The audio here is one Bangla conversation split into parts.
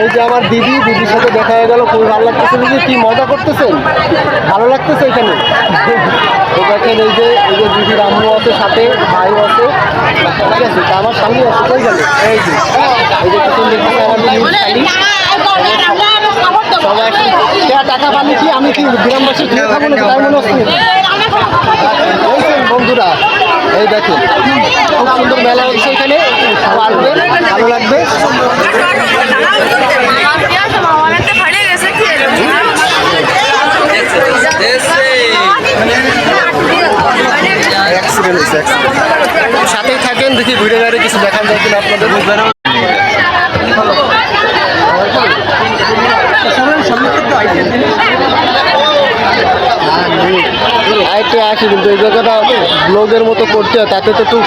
এই যে আমার দিদি দিদির সাথে দেখা হয়ে গেল খুবই ভালো লাগতেছে। দিদি কি মজা করতেছেন? ভালো লাগতেছে এখানে? তো দেখেন এই যে এই যে দিদির আম্মু আছে সাথে ভাইও আছে। ঠিক আছে তা আমার স্বামী আছে কই গেল? এই যে এই যে পিছন দেখতেছে আমাদের নিজ সবাই টাকা পানি কি আমি কি গ্রামবাসী খেয়ে খাব মনে হচ্ছে। বন্ধুরা এই দেখেন খুব সুন্দর মেলা হচ্ছে এখানে। ভালো লাগবে। সাথেই থাকেন, দেখি ঘুরে ঘুরে কিছু দেখান যায় কিনা আপনাদের। আরেকটু আসি, কিন্তু এই জায়গাটা ব্লগের মতো করতে হয়, তাতে তো একটু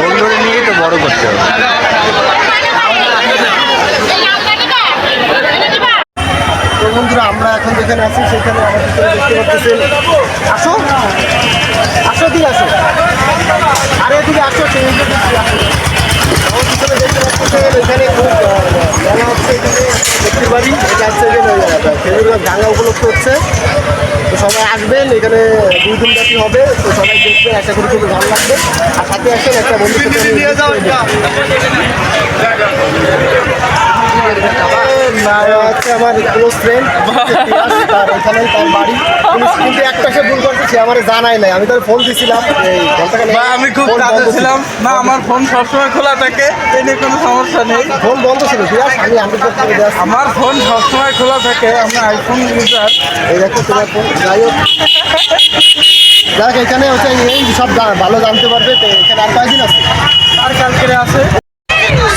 বন্ধুরে নিয়ে তো বড় করতে হবে তো বন্ধুরা আমরা এখন যেখানে আছি সেখানে দেখতে পাচ্ছেন আসো। আসো দিকে আসো। আরে এদিকে আসো সেই পিছনে দেখতে পাচ্ছেন এখানে খুব আহ, মেলা হচ্ছে এখানে দেখতে পারি। এটা হচ্ছে উপলক্ষ তো সবাই আসবেন এখানে দুই দিন ব্যাপী হবে। তো সবাই দেখবেন আশা করি খুবই ভালো লাগবে। আর সাথে আসেন একটা বন্ধু হচ্ছে আমার ক্লোজ ফ্রেন্ড তার এখানেই তার বাড়ি পুলিশ কিন্তু একটা সে ভুল করছে সে আমার জানাই নাই আমি তার ফোন দিছিলাম এই আমি খুব কাজে ছিলাম। না আমার ফোন সবসময় খোলা থাকে এই নিয়ে কোনো সমস্যা নেই। ফোন বন্ধ ছিল আমি হান্ড্রেড পার্সেন্ট আমার ফোন সবসময় খোলা থাকে আমরা আইফোন ইউজার এই দেখো তোমার ফোন যাই হোক যাক এখানে হচ্ছে এই সব ভালো জানতে পারবে তো এখানে আর কয়দিন আছে? আর কালকে আছে।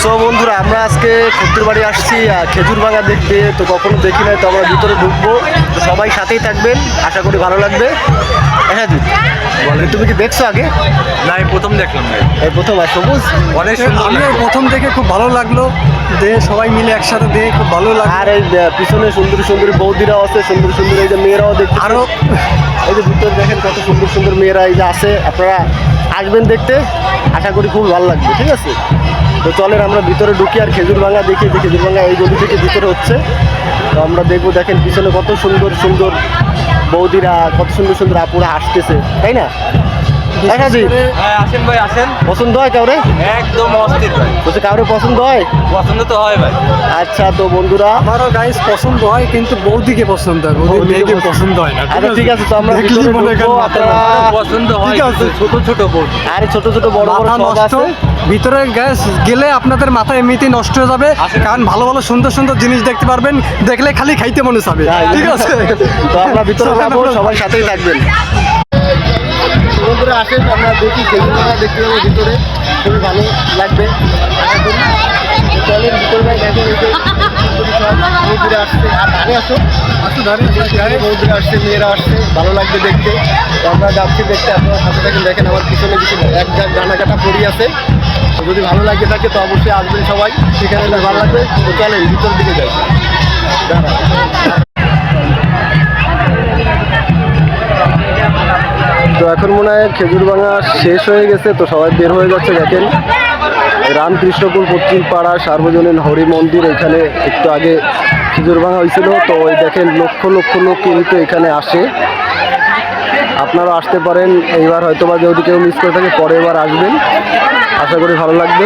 সো বন্ধুরা আমরা আজকে খেজুর বাড়ি আসছি আর খেজুর বাগা দেখতে তো কখনো দেখি নাই তো আমরা ভিতরে ঢুকবো। তো সবাই সাথেই থাকবেন আশা করি ভালো লাগবে। হ্যাঁ দিদি তুমি কি দেখছ আগে? না আমি প্রথম দেখলাম ভাই। এই প্রথম আর সবুজ? অনেক সুন্দর আমি প্রথম দেখে খুব ভালো লাগল। দে সবাই মিলে একসাথে দেখে খুব ভালো লাগল। আর এই পিছনে সুন্দর সুন্দর বৌদিরাও আছে সুন্দর সুন্দর এই যে মেয়েরাও দেখতে আরও এই যে ভিতরে দেখেন কত সুন্দর সুন্দর মেয়েরা এই যে আছে। আপনারা আসবেন দেখতে আশা করি খুব ভালো লাগবে ঠিক আছে? তো চলেন, আমরা ভিতরে ঢুকি আর খেজুর ভাঙা দেখি, যে খেজুর ভাঙা এই গলি থেকে ভিতরে হচ্ছে। তো আমরা দেখব, দেখেন পিছনে কত সুন্দর সুন্দর বৌদিরা, কত সুন্দর সুন্দর আপুরা আসতেছে তাই না? হ্যাঁ আসেন ভাই আসেন। পছন্দ হয় কাউরে? একদম অস্থির ভাই। বলছে কাউরে পছন্দ হয়? পছন্দ তো হয় ভাই। আচ্ছা তো বন্ধুরা। আমারও গাইস পছন্দ হয় কিন্তু বৌদিকে পছন্দ হয়। বৌদি মেয়েকে পছন্দ- হয় না আচ্ছা ঠিক আছে? তো আমরা ভিতরে ঢুকবো, আপনারা পছন্দ হয় ঠিক আছে। ছোট ছোট বোর্ড আর ছোট ছোট বড় বড় সব আছে। ভিতরে গ্যাস গেলে আপনাদের মাথা এমনিতেই নষ্ট হয়ে যাবে। কারণ ভালো ভালো সুন্দর সুন্দর জিনিস দেখতে পারবেন দেখলে খালি খাইতে মনে চাবে। তাই। ঠিক আছে? তো আমরা ভিতরে যাব সবাই সাথেই থাকবেন। বন্ধুরা আসেন আমরা দেখি খেজুর বাগান দেখতে যাব ভিতরে। খুবই ভালো লাগবে। চলেন ভিতরে দেখেন আসছে। আর ধারে আসো। আসো ধারে বৌদিরা আসছে মেয়েরা আসছে ভালো লাগবে দেখতে। আমরা যাচ্ছি দেখতে আপনারা সাথে থাকেন দেখেন আমার পিছনে কিছু এক গাছ ডানা কাটা পড়ি আছে। যদি ভালো লাগে থাকে তো অবশ্যই আসবেন সবাই। সেখানে ভালো লাগবে। তো চলেন ভিতর দিকে যাই। দাঁড়া এখন মনে হয় খেজুর ভাঙা শেষ হয়ে গেছে, তো সবাই বের হয়ে যাচ্ছে, দেখেন। রামকৃষ্ণপুর পশ্চিম পাড়া সার্বজনীন হরি মন্দির, এখানে একটু আগে খেজুর ভাঙা হয়েছিল, তো ওই দেখেন লক্ষ লক্ষ লোক কিন্তু এখানে আসে। আপনারা আসতে পারেন, এইবার হয়তো বা যদি কেউ মিস করে থাকে পরে এবার আসবেন। আশা করি ভালো লাগবে।